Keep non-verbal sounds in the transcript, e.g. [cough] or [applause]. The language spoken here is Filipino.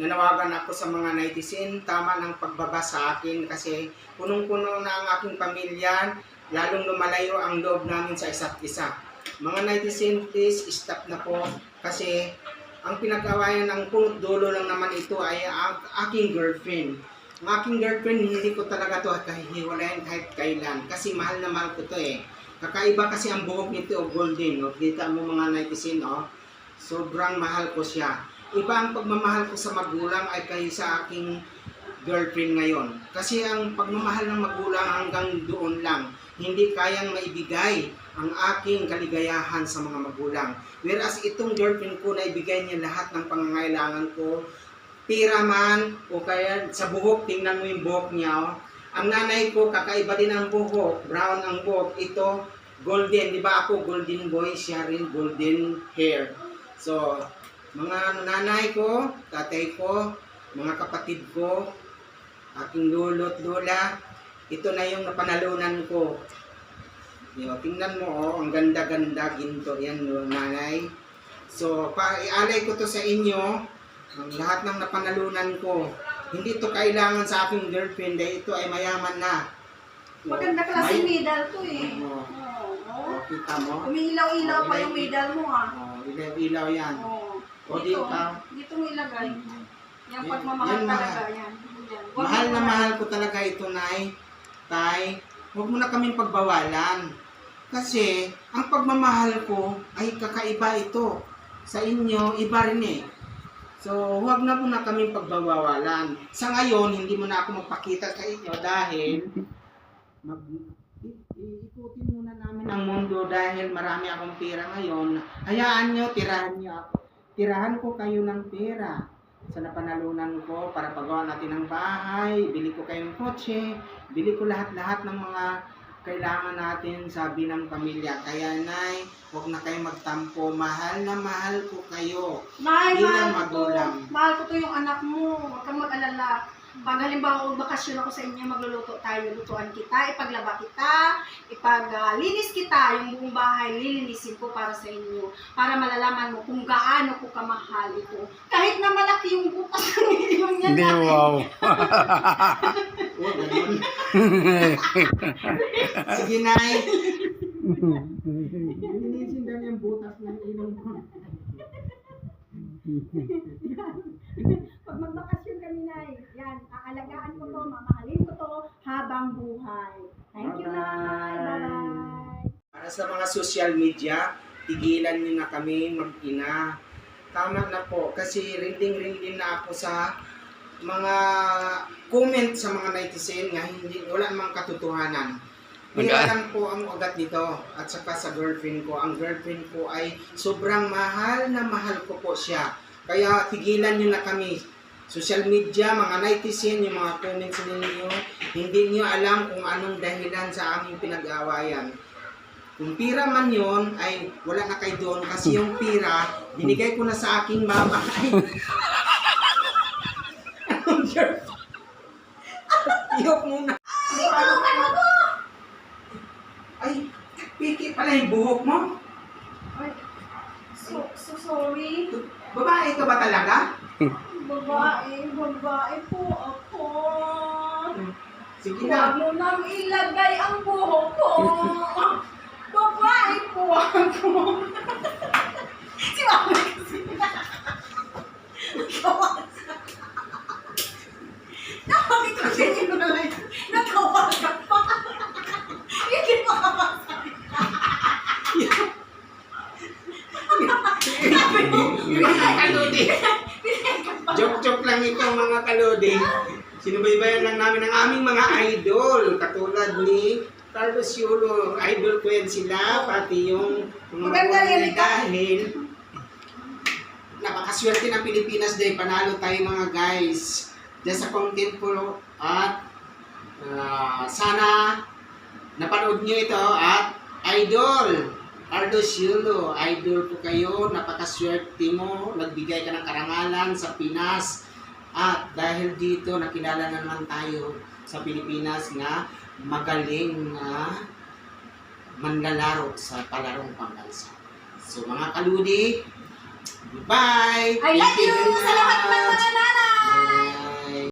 nanawagan ako sa mga netizen, tama ng pagbaba sa akin kasi punong-puno na ang aking pamilya, lalong lumalayo ang loob namin sa isa't isa. Mga netizen, please stop na po kasi ang pinag-awayan ng punot dulo lang naman ito ay ang aking girlfriend. Ang aking girlfriend, hindi ko talaga to kahihiwalayan kahit kailan kasi mahal na mahal ko to eh. Kakaiba kasi ang buhok nito o golden, no? Kita mo mga netizen, no? Sobrang mahal ko siya. Iba ang pagmamahal ko sa magulang ay kayo sa aking girlfriend ngayon. Kasi ang pagmamahal ng magulang hanggang doon lang. Hindi kayang maibigay ang aking kaligayahan sa mga magulang. Whereas itong girlfriend ko na ibigay niya lahat ng pangangailangan ko, pira man o kaya sa buhok, tingnan mo yung buhok niya. Oh. Ang nanay ko, kakaiba din ang buhok, brown ang buhok. Ito, golden. Di ba ako golden boy, siya rin golden hair. So, mga nanay ko, tatay ko, mga kapatid ko, aking lolo at lola, ito na yung napanalunan ko. Yo, tingnan mo oh, ang ganda-ganda ginto yan no, nanay. So, paialay ko to sa inyo, ang lahat ng napanalunan ko. Hindi to kailangan sa aking girlfriend dahil ito ay mayaman na. Yo, Maganda klase may- medal to eh. Oo. Oo. Oh, kita mo? Umiilaw-ilaw pa yung medal mo ah. Oh, ilaw-ilaw yan. Oo. O, di Dito, ka? dito mo ilagay. Yung Yan- pagmamahal yan, talaga mahal. yan. Yan. Huwag Mahal na mahal ko talaga ito, Nay. Tay, huwag mo na kaming pagbawalan. Kasi, ang pagmamahal ko ay kakaiba ito. Sa inyo, iba rin eh. So, huwag na po na kaming pagbawalan. Sa ngayon, hindi mo na ako magpakita sa inyo dahil mag iikutin muna namin ang mundo dahil marami akong pera ngayon. Hayaan nyo, tirahan nyo ako. Tirahan ko kayo ng pera sa napanalunan ko para pagawa natin ng bahay, bili ko kayong kotse, bili ko lahat-lahat ng mga kailangan natin sabi ng pamilya. Kaya nay, huwag na kayo magtampo. Mahal na mahal ko kayo. Nay, bilang mahal ko to. magulang. Mahal ko to yung anak mo. Huwag kang mag-alala. Pag halimbawa bakasyon ako sa inyo, magluluto tayo, lutuan kita, ipaglaba kita, ipaglinis kita, yung buong bahay, lilinisin ko para sa inyo. Para malalaman mo kung gaano ko kamahal ito. Kahit na malaki yung butas ng ilong niya. Hindi, wow. [laughs] Sige, Nay. Linisin daw yung butas ng ilong ko. [laughs] Pag magbakasyon kami, Nay, yan, aalagaan ko to, mamahalin ko to habang buhay. Thank you, Nay. Bye-bye. Para sa mga social media, tigilan niyo na kami mag-ina. Tama na po, kasi rinding-rinding na ako sa mga comment sa mga netizen nga hindi wala namang katotohanan. Pera Mag- lang po ang ugat nito at saka sa girlfriend ko. Ang girlfriend ko ay sobrang mahal na mahal ko po siya. Kaya tigilan niyo na kami. Social media, mga netizen, yung mga comments ninyo, hindi niyo alam kung anong dahilan sa aming pinag-aawayan. Kung pira man yon ay wala na kayo doon kasi yung pira, binigay ko na sa aking mama. [laughs] Iyok muna. Ay, piki pala yung buhok mo. Ay, so, so sorry. Babae ka ba talaga? [laughs] Babae, babae po ako. Sige Huwag na. mo nang ilagay ang buhok ko. [laughs] Babae po ako. si Mama kasi. Natawa. Natawa ko siya yung nalay. Natawa ka pa. Hindi pa ka pa. kaludi. Joke-joke lang ito mga kaludi. Sinubaybayan lang namin ang aming mga idol. Katulad ni Carlos Yulo. Idol ko yan sila. Pati yung mga Maganda yan, ikaw. dahil napakaswerte ng Pilipinas dahil panalo tayo mga guys. Diyan sa content ko at ah, sana napanood nyo ito at idol Carlos Yulo, idol ko kayo, napakaswerte mo, nagbigay ka ng karangalan sa Pinas at dahil dito nakilala na naman tayo sa Pilipinas na magaling na manlalaro sa palarong pambansa. So mga kaludi, goodbye! I love you very sa lahat ng much.